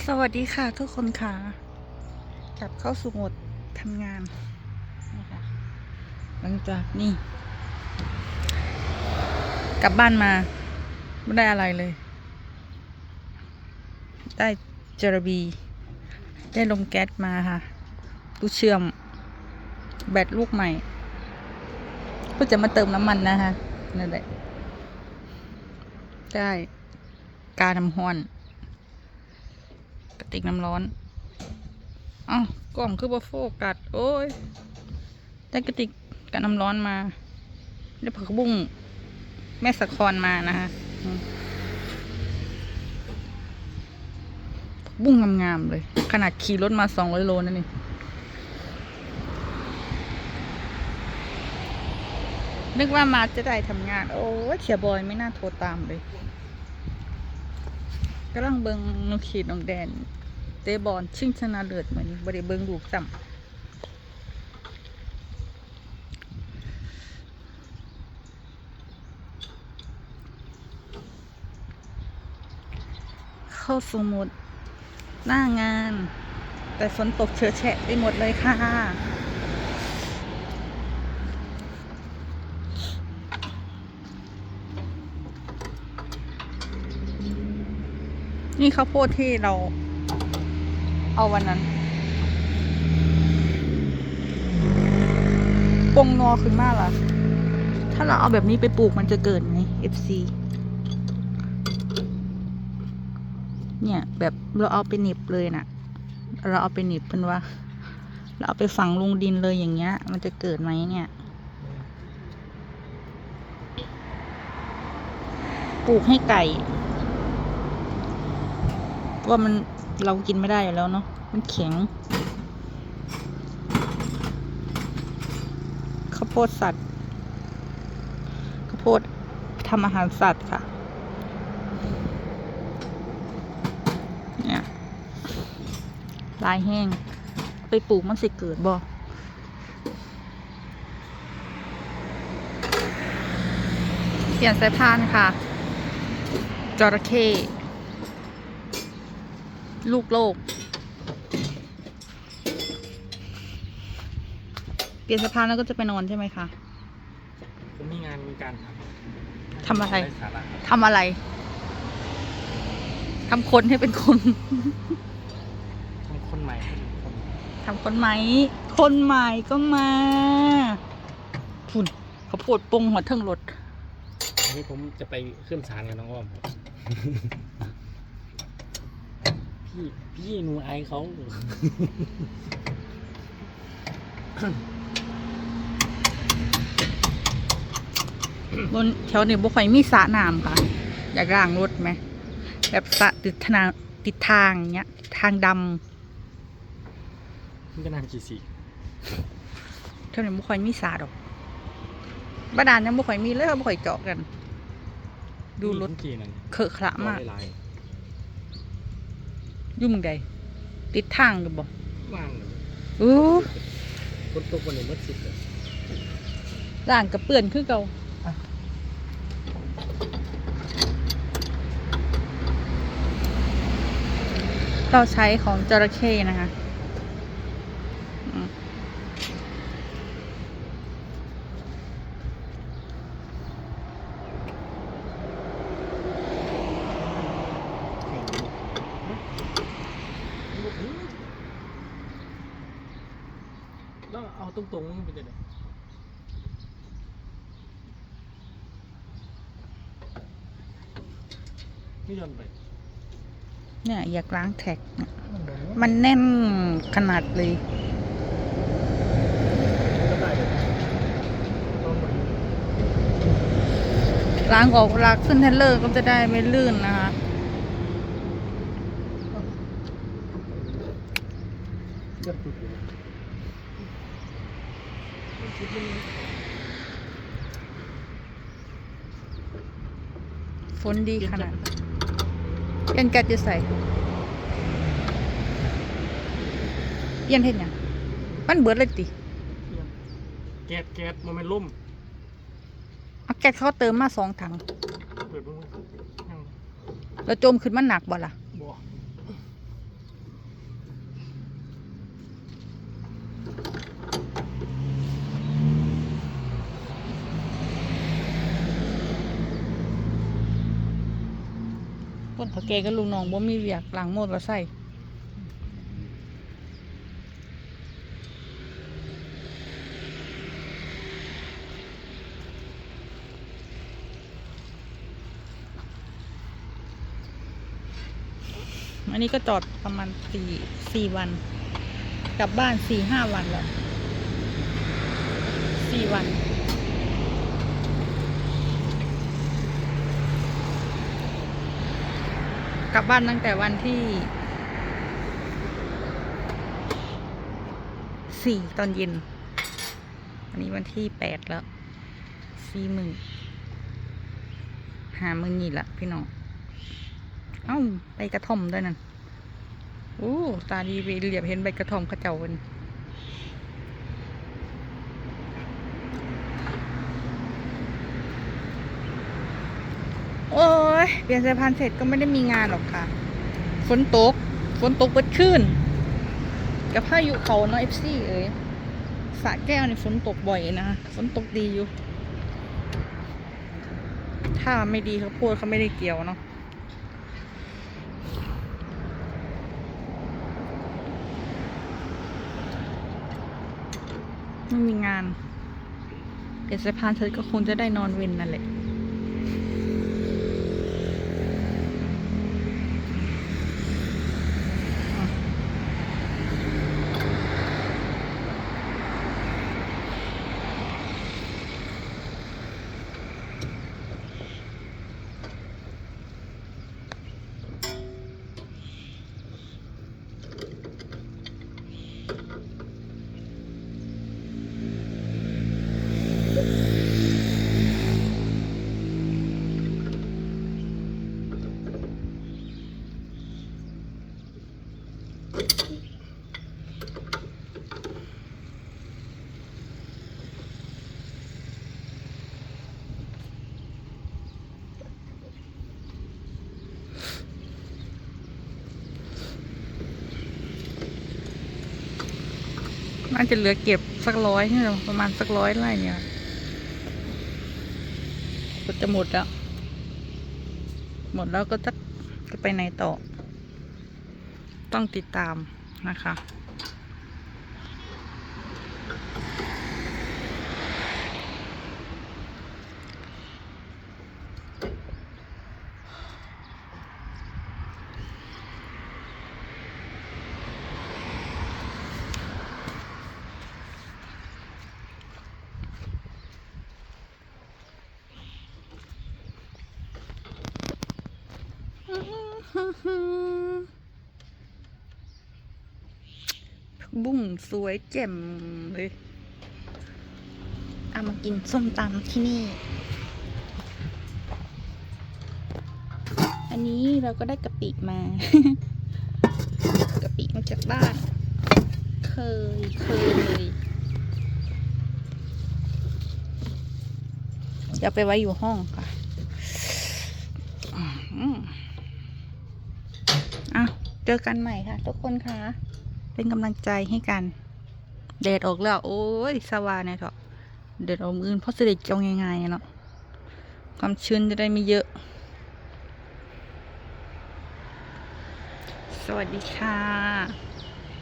สวัสดีค่ะทุกคนค่ะกลับเข้าสู่โหมดทำงานนะคะหลังจากนี่ กลับบ้านมา ไม่ได้อะไรเลย ได้เจอร์บี ได้ลงแก๊สมาค่ะตู้เชื่อม แบตลูกใหม่เพื่อจะมาเติมน้ำมันนะคะนั่นแหละได้ กาน้ำห้อน ติกน้ำร้อนอ้ากล่องคือบ่โฟกัสโอ้ยได้กระติกกับน้ำร้อนมาได้ผักบุ้งแม่สะคอนมานะคะผักบุ้งงามๆเลย ขนาดขี่รถมาสองร้อยโลนั่นเองนึกว่ามาจะได้ทำงาน โอ้เขียบอยไม่น่าโทรตามเลยกำลังเบิงนกขีดนกแดน เตะบอลชิงชนะเลิศเหมือนบริเบิงลูกซ้ำเข้าสมุดหน้างาน แต่ฝนตกเฉอแฉะไปหมดเลยค่ะนี่ข้าวโพดที่เรา เอาวันนั้นปงงอขึ้นมากล่ะ ถ้าเราเอาแบบนี้ไปปลูกมันจะเกิดไหม FC เนี่ย แบบเราเอาไปหนิบเลยน่ะ เราเอาไปหนิบเพิ่นว่า เราเอาไปฝังลงดินเลยอย่างเงี้ย มันจะเกิดไหมเนี่ย ปลูกให้ไก่ว่ามัน เรากินไม่ได้อยู่แล้วเนาะมันแข็งข้าวโพดสัตว์ข้าวโพดทำอาหารสัตว์ค่ะเนี่ยลายแห้ง ไปปลูกมันสิเกิดบ่เปลี่ยนสายพานค่ะจระเข้ ลูกโลก เปลี่ยนสะพานแล้วก็จะไปนอนใช่ไหมคะ ผมมีงานมีการทำอะไร ด้สาระครับทำอะไร ทำคนให้เป็นคน ทำคนใหม่ให้เป็นคนทำคนไหม คนใหม่ก็มาพุ่นเขาปวดปงหัวเทิงรถ อันนี้ผมจะไปขึ้นศาลกับน้องอ้อมครับ พี่พี่หนูไอายเขา บนแถวนี้บุค่อยมีสระน้ำค่ะ อยากล้างรถไหม แบบสระติดทางติดทางเนี้ย ทางดมันก็นานกี่สีำแถวนี้บุค่อยมีสระดอกบ้านดานยังบุค่อยมีเลยเขาบุค่อยเจาะกัน ดูรถมีกี่นั่นเคอะขระมากลาย ยุ่มงใดติดทางหรือบ่ๆว่างเลยอู้คนตกวันนี้มัดสิบเลยร่างกระเปื่อนคือเก่าเราใช้ของจระเข้นะคะอืม แล้วเอา ตรงๆมันเป็นยังไงไม่ยอมไปเนี่ยอยากล้างแท็กเนี่ยมันโดนมันแน่นขนาดเลยก็ได้เลยต้องเหมือนล้างออกเวลาขึ้นเทรลเลอร์ก็จะได้ไม่ลื่นนะคะเลือดตุดอยู่ชุดนี้ฝนดีขนาดเปลี่ยนแกดจะใส่เปลี่ยนเห็นยังมันเบิดเลยติแก๊สแก๊สมันไม่ล่มเอาแกดเขาเติมมาสองถัง เปิดเพิ่งยังแล้วโจมขึ้นมันหนักบ่ล่ะ บ่ คนเขาแก่กับลุงน้องบ่มีเวียกหลังโมดว่าใส่อันนี้ก็จอดประมาณสี่สี่วัน กลับบ้านสี่ห้าวันแล้วสี่วัน กลับบ้านตั้งแต่วันที่สี่ตอนเย็น วันนี้วันที่แปดแล้วสี่หมื่นหามือนี่ละพี่น้อง เอ้าใบกระท่อมด้วยนั่น โอ้ ตาดีไปเหลียบเห็นใบกระท่อมเข้าเจ้าวัน โอ้ยเปลี่ยนสายพานเสร็จก็ไม่ได้มีงานหรอกค่ะ ฝนตก ฝนตกเปิดขึ้น กับพายุเขาเนาะเอฟซีเอ้ยสะแก้วนี่ฝนตกบ่อยนะ ฝนตกดีอยู่ ถ้าไม่ดีเขาพูดเขาไม่ได้เกี่ยวเนาะไม่มีงานเปลี่ยนสายพานเธอก็คงจะได้นอนเวนนั่นแหละ น่าจะเหลือเก็บสักร้อยเนี่ยประมาณสักร้อยไร่เนี่ยก็จะหมดแล้ว หมดแล้วก็จะจะไปไหนต่อ ต้องติดตามนะคะ บุ้งสวยแจ่มเลยเอามากินส้มตำที่นี่ อันนี้เราก็ได้กะปิมากะปิมาจากบ้าน เคยเคยเดี๋ยวไปไว้อยู่ห้องค่ะอืมอะ เจอกันใหม่ค่ะ ทุกคนค่ะ เป็นกำลังใจให้กันแดดออกแล้ว โอ้ยสว่างเนี่ยเถอะเดดออกมืออื่นเพราะเสด็จจองง่ายๆเนาะความชื้นจะได้ไม่เยอะ สวัสดีค่ะ